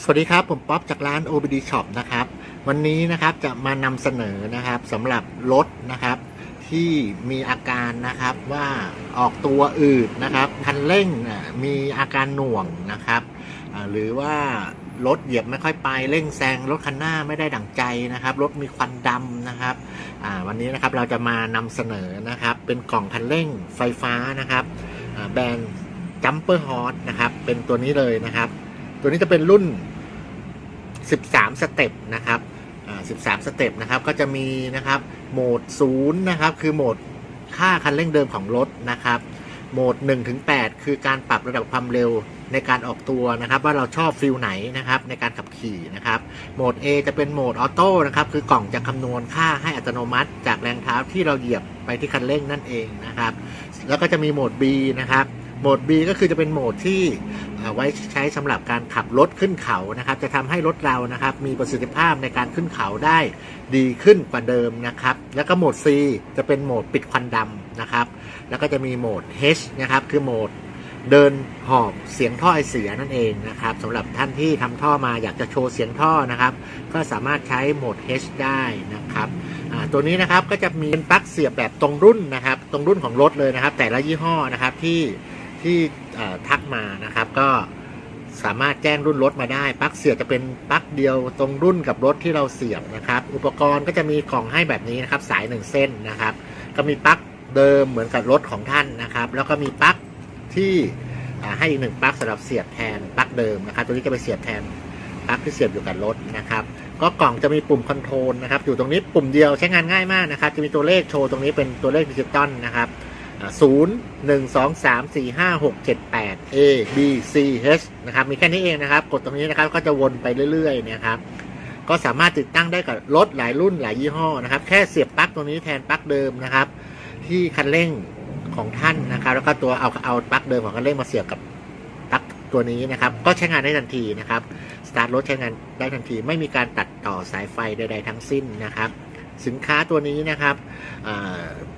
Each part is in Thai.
สวัสดีครับ ผมป๊อปจากร้าน OBD Shop นะครับ วันนี้นะครับจะมานำเสนอนะครับสำหรับรถนะครับ ที่มีอาการนะครับว่าออกตัวอืดนะครับคันเร่งมีอาการหน่วงนะครับหรือว่ารถเหยียบไม่ค่อยไปเร่งแซงรถคันหน้าไม่ได้ดั่งใจนะครับรถมีควันดำนะครับวันนี้นะครับเราจะมานำเสนอนะครับ เป็นกล่องคันเร่งไฟฟ้านะครับแบรนด์ Jumper Horse นะครับเป็นตัวนี้เลยนะครับ ตัวนี้จะเป็นรุ่น 13 สเต็ปนะครับอ่า13 สเต็ปนะครับ ก็จะมีนะครับ โหมด 0 นะครับ คือโหมดค่าคันเร่งเดิมของรถนะครับ โหมด1ถึง8คือการปรับระดับความเร็วในการออกตัวนะครับ ว่าเราชอบฟิลไหนนะครับในการขับขี่นะครับ โหมด A จะเป็นโหมดออโต้นะครับ คือกล่องจะคำนวณค่าให้อัตโนมัติ จากแรงเท้าที่เราเหยียบไปที่คันเร่งนั่นเองนะครับ แล้วก็จะมีโหมด B นะครับ โหมด B ก็คือจะเป็นโหมดที่ไว้ใช้สำหรับการขับรถขึ้นเขานะครับ จะทำให้รถเรานะครับมีประสิทธิภาพในการขึ้นเขาได้ดีขึ้นกว่าเดิมนะครับ แล้วก็โหมด C จะเป็นโหมดปิดควันดำนะครับ แล้วก็จะมีโหมด H นะครับคือโหมดเดินหอบเสียงท่อไอเสียนั่นเองนะครับสำหรับท่านที่ทำท่อมาอยากจะโชว์เสียงท่อนะครับ ก็สามารถใช้โหมด H ได้นะครับตัวนี้นะครับก็จะมีเป็นปลั๊กเสียบแบบตรงรุ่นนะครับ ตรงรุ่นของรถเลยนะครับ แต่ละยี่ห้อนะครับที่ ที่ทักมานะครับ ก็สามารถแจ้งรุ่นรถมาได้ปลั๊กเสียบจะเป็นปลั๊กเดียวตรงรุ่นกับรถที่เราเสียบนะครับ อุปกรณ์ก็จะมีกล่องให้แบบนี้นะครับ สายหนึ่งเส้นนะครับ ก็มีปลั๊กเดิมเหมือนกับรถของท่านนะครับ แล้วก็มีปลั๊กที่ให้อีกหนึ่งปลั๊กสำหรับเสียบแทนปลั๊กเดิมนะครับ ตัวนี้จะไปเสียบแทนปลั๊กที่เสียบอยู่กับรถนะครับ ก็กล่องจะมีปุ่มคอนโทรลนะครับ อยู่ตรงนี้ปุ่มเดียวใช้งานง่ายมากนะครับ จะมีตัวเลขโชว์ตรงนี้เป็นตัวเลขดิจิตอลนะครับ ศูนย์หนึ่งสองสามสี่ห้าหกเจ็ดแปด A B C H นะครับ มีแค่นี้เองนะครับ กดตรงนี้นะครับก็จะวนไปเรื่อยๆนะครับ ก็สามารถติดตั้งได้กับรถหลายรุ่นหลายยี่ห้อนะครับ แค่เสียบปลั๊กตรงนี้แทนปลั๊กเดิมนะครับ ที่คันเร่งของท่านนะครับ แล้วก็ตัวเอาเอาปลั๊กเดิมของคันเร่งมาเสียบกับปลั๊กตัวนี้นะครับ ก็ใช้งานได้ทันทีนะครับ สตาร์ทรถใช้งานได้ทันที ไม่มีการตัดต่อสายไฟใดๆทั้งสิ้นนะครับ สินค้าตัวนี้นะครับ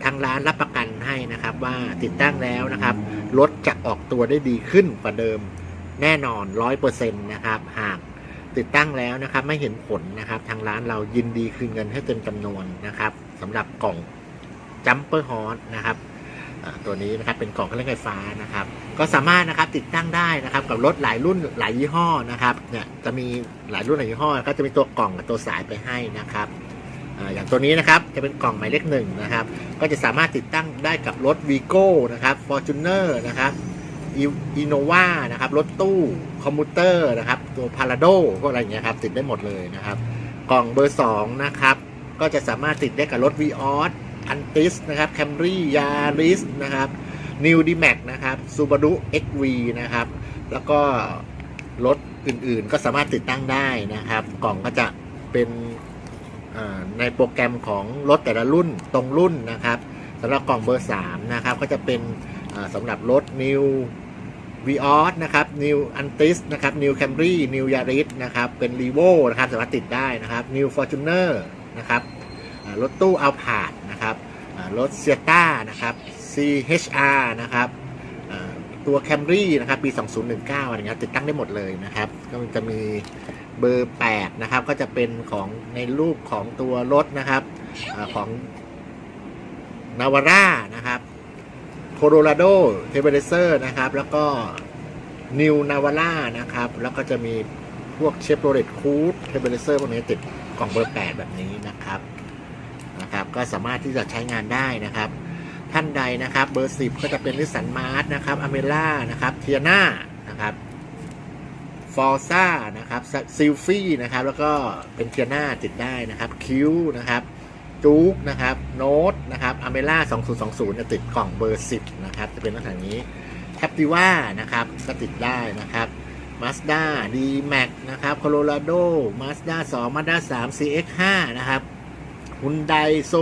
ทางร้านรับประกันให้นะครับว่าติดตั้งแล้วนะครับรถจะออกตัวได้ดีขึ้นกว่าเดิมแน่นอนร้อยเปอร์เซ็นต์นะครับหากติดตั้งแล้วนะครับไม่เห็นผลนะครับ ทางร้านเรายินดีคืนเงินให้เต็มจำนวนนะครับสำหรับกล่อง Jumper Horse นะครับตัวนี้นะครับเป็นกล่องเครื่องไฟฟ้านะครับ ก็สามารถนะครับติดตั้งได้นะครับ กับรถหลายรุ่นหลายยี่ห้อนะครับเนี่ยจะมีหลายรุ่นหลายยี่ห้อก็จะมีตัวกล่องกับตัวสายไปให้นะครับ อย่างตัวนี้นะครับจะเป็นกล่องหมายเลขหนึ่งนะครับ ก็จะสามารถติดตั้งได้กับรถ v ีโก้นะครับ Fortuner นะครับอีโนวานะครับ รถตู้คอมมูเตอร์นะครับ ตัวพาราโดพวกอะไรเงี้ยครับ ติดได้หมดเลยนะครับ กล่องเบอร์ 2 นะครับ ก็จะสามารถติดได้กับรถ v ีออสอันติสนะครับแคมรี่ยาริสนะครับ New d m a x นะครับ Subaru XV นะครับ แล้วก็รถอื่นๆ ก็สามารถติดตั้งได้นะครับ กล่องก็จะเป็น ในโปรแกรมของรถแต่ละรุ่นตรงรุ่นนะครับสำหรับกล่องเบอร์ 3 นะครับ ก็จะเป็นสำหรับรถ New v ีออสนะครับ New Antis นะครับ New Camry New Yaris นะครับ เป็น r e v o นะครับ สามารถติดได้นะครับ New Fortuner นะครับ รถตู้ a l p a ดนะครับ รถ s i e t a นะครับ CHR นะครับ ตัว Camry นะครับปี 2019อะไรเงี้ยติดตั้งได้หมดเลยนะครับ ก็จะมีเบอร์ 8 นะครับ ก็จะเป็นของในรูปของตัวรถนะครับอของ Navara นะครับ Colorado t e b e r a z e r นะครับ แล้วก็ New Navara นะครับ แล้วก็จะมีพวก Chevrolet Cruze t e b e r a z e r พวกนี้ติดกล่องเบอร์ 8 แบบนี้นะครับนะครับ ก็สามารถที่จะใช้งานได้นะครับ ท่านใดนะครับ เบอร์10ก็จะเป็นนิสสันมาร์ s นะครับอเมล่านะครับเทียนานะครับฟอร์ซ่านะครับซิลฟี่นะครับ แล้วก็เป็นเทียนาติดได้นะครับคิวนะครับจู๊กนะครับโน้ตนะครับอเมล่า2020จะติดกล่องเบอร์ 10 นะครับ จะเป็นลักษณะนี้แคปติว่านะครับก็ติดได้นะครับมาสด้าดีแม็กนะครับโคโลราโดมาสด้า2มาสด้า3 CX5 นะครับ ฮุนไดโซ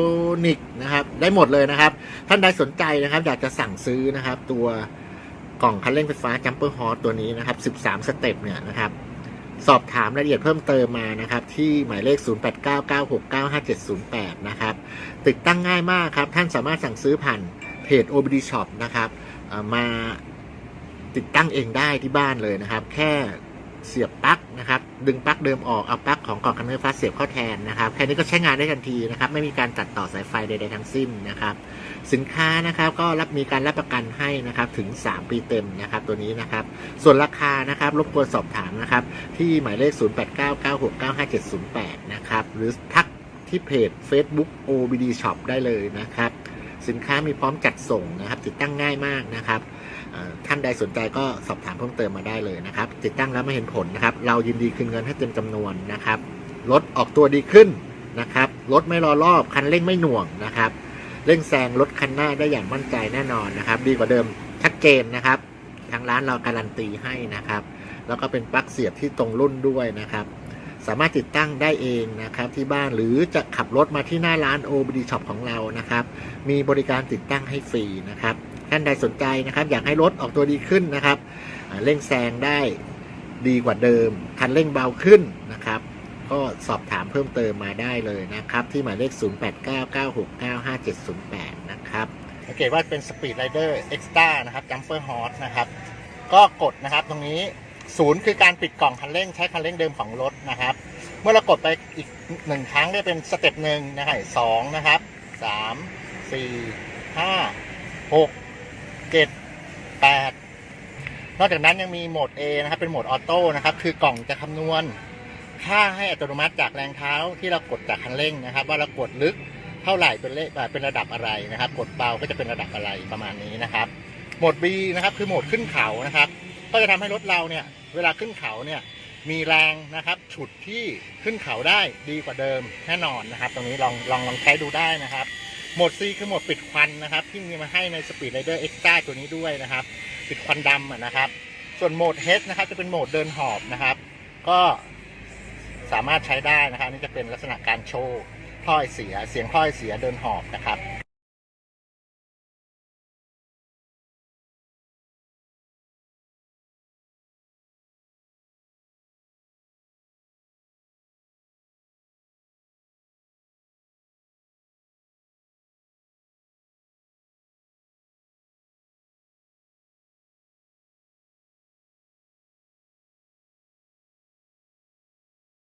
นิกนะครับ ได้หมดเลยนะครับ ท่านใดสนใจนะครับ อยากจะสั่งซื้อนะครับ ตัวกล่องคันเร่งไฟฟ้าจัมเปอร์ฮอร์ตัวนี้นะครับ 13 สเต็ปเนี่ยนะครับ สอบถามรายละเอียดเพิ่มเติมมานะครับ ที่หมายเลข 0899695708 นะครับ ติดตั้งง่ายมากครับ ท่านสามารถสั่งซื้อผ่านเพจ OBD Shop นะครับมาติดตั้งเองได้ที่บ้านเลยนะครับ แค่ เสียบปลั๊กนะครับ ดึงปลั๊กเดิมออกเอาปลั๊กของกล่องกันไฟฟ้าเสียบเข้าแทนนะครับแค่นี้ก็ใช้งานได้ทันทีนะครับ ไม่มีการตัดต่อสายไฟใดๆทั้งสิ้นนะครับ สินค้านะครับก็รับมีการรับประกันให้นะครับถึง 3 ปีเต็มนะครับตัวนี้นะครับ ส่วนราคานะครับรบกวนสอบถามนะครับ ที่หมายเลข 0899695708 นะครับหรือทักที่เพจ Facebook OBD Shop ได้เลยนะครับ สินค้ามีพร้อมจัดส่งนะครับ ติดตั้งง่ายมากนะครับท่านใดสนใจก็สอบถามเพิ่มเติมมาได้เลยนะครับ ติดตั้งแล้วไม่เห็นผลนะครับ เรายินดีคืนเงินให้เต็มจำนวนนะครับรถออกตัวดีขึ้นนะครับรถไม่รอรอบคันเร่งไม่หน่วงนะครับเร่งแซงรถคันหน้าได้อย่างมั่นใจแน่นอนนะครับ ดีกว่าเดิมชัดเจนนะครับ ทางร้านเราการันตีให้นะครับ แล้วก็เป็นปลั๊กเสียบที่ตรงรุ่นด้วยนะครับ สามารถติดตั้งได้เองนะครับที่บ้านหรือจะขับรถมาที่หน้าร้าน OBD Shop ของเรานะครับ มีบริการติดตั้งให้ฟรีนะครับท่านใดสนใจนะครับ อยากให้รถออกตัวดีขึ้นนะครับเร่งแซงได้ดีกว่าเดิม คันเร่งเบาขึ้นนะครับ ก็สอบถามเพิ่มเติมมาได้เลยนะครับ ที่หมายเลข 0899695708 นะครับสังเกตว่าเป็น Speed Rider Extra นะครับ Jumper Horse นะครับ ก็กดนะครับตรงนี้ ศูนย์คือการปิดกล่องคันเร่งใช้คันเร่งเดิมของรถนะครับ เมื่อเรากดไปอีกหนึ่งครั้งได้เป็นสเต็ปหนึ่งนะครับสองนะครับสามสี่ห้าหกเจ็ดแปดนอกจากนั้นยังมีโหมด A นะครับ เป็นโหมดออโต้นะครับ คือกล่องจะคำนวณ ค่าให้อัตโนมัติจากแรงเท้าที่เรากดจากคันเร่งนะครับ ว่าเรากดลึกเท่าไหร่เป็นเลขเป็นระดับอะไรนะครับ กดเบาก็จะเป็นระดับอะไรประมาณนี้นะครับ โหมด B นะครับ คือโหมดขึ้นเขานะครับ ก็จะทำให้รถเราเนี่ย เวลาขึ้นเขาเนี่ยมีแรงนะครับฉุดที่ขึ้นเขาได้ดีกว่าเดิมแน่นอนนะครับ ตรงนี้ลองลองลองใช้ดูได้นะครับโหมด C คือโหมดปิดควันนะครับ ที่มีมาให้ใน Speed Rider Extra ตัวนี้ด้วยนะครับ ปิดควันดำนะครับ ส่วนโหมด H นะครับจะเป็นโหมดเดินหอบนะครับ ก็สามารถใช้ได้นะครับนนี่จะเป็นลักษณะการโชว์ถ้อยเสียเสียงถ้อยเสียเดินหอบนะครับ